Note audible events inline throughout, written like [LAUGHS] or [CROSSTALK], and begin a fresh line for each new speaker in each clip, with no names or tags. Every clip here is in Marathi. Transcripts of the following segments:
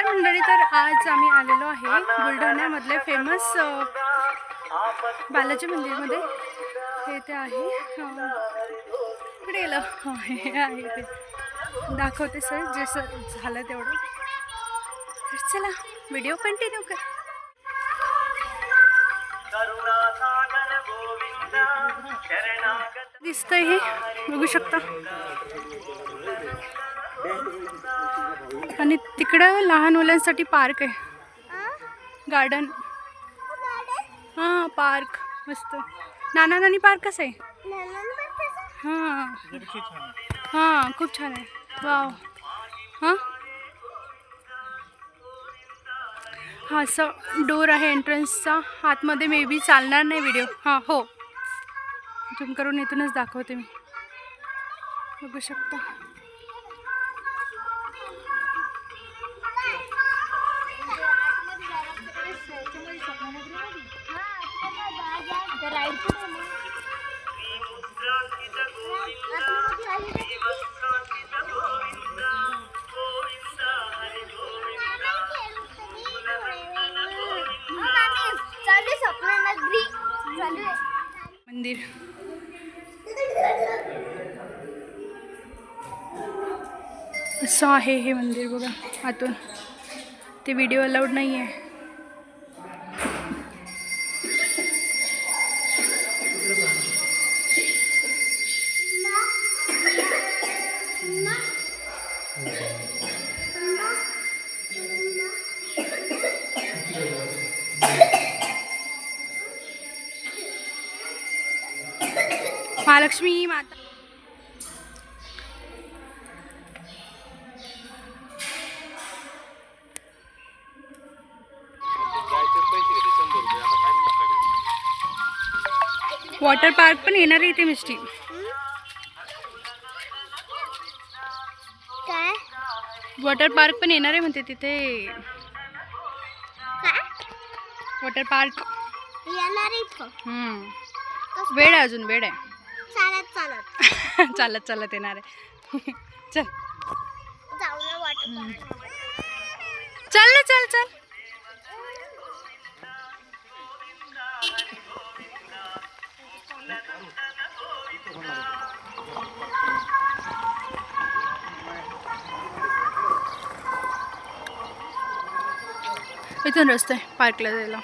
नमस्कार मंडळी तर आज आम्ही आलेलो आहे बुलढाण्यामधले फेमस बालाजी मंदिरमध्ये. हे ते आहे. इकडे गेलं हे आहे ते दाखवते सर जे सर झालं तेवढं. तर चला व्हिडिओ कंटिन्यू कर. दिसतंय हे बघू शकता. आणि तिकडं लहान मुलांसाठी पार्क आहे. गार्डन. हां पार्क. मस्त. नाना नानी पार्क कसं आहे? हां. हां खूप छान आहे. वाव. हां? हा असं डोर आहे एंट्रन्सचा. आतमध्ये मे बी चालणार नाही व्हिडिओ हां हो. झूम करून इथूनच दाखवते मी. बघू शकता. मंदिर. असं आहे हे मंदिर बघा. आतून. ते व्हिडिओ अलाउड नाही आहे महालक्ष्मी माता। वॉटर पार्क पण येणार आहे इथे मिस्टी.
काय?
वॉटर पार्क पण येणार आहे म्हणते तिथे. वॉटर पार्क
येणार
हम्म. वेळ आहे अजून वेळ आहे.
चालत चालत. [LAUGHS]
चालत चालत येणार आहे. [LAUGHS] चल.
जाऊ ना वाटत
चल ना चल चल. इथून रस्ता आहे पार्कला जायला.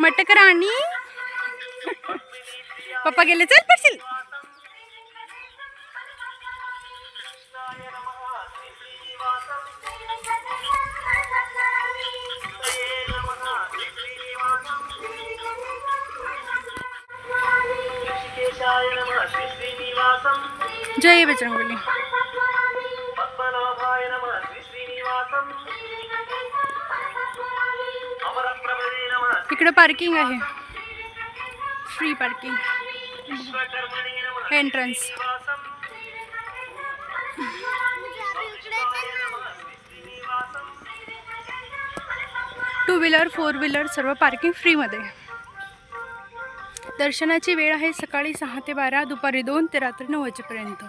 मटक राणी पप्पा गेले चल पडशील जय बजरंगबली इकडं पार्किंग आहे. Free parking entrance two wheeler four wheeler सर्व पार्किंग फ्रीमध्ये दर्शनाची वेळ आहे सकाळी सहा ते बारा दुपारी दोन ते रात्री नऊ वाजेपर्यंत.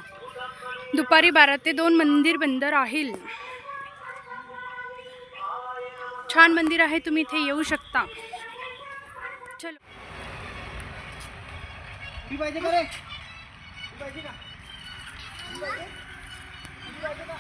दुपारी बारा ते दोन मंदिर बंद राहील. छान मंदिर आहे तुम्ही इथे येऊ शकता. चलो
ती पाहिजे का रे ती पाहिजे का ती पाहिजे? ती पाहिजे का?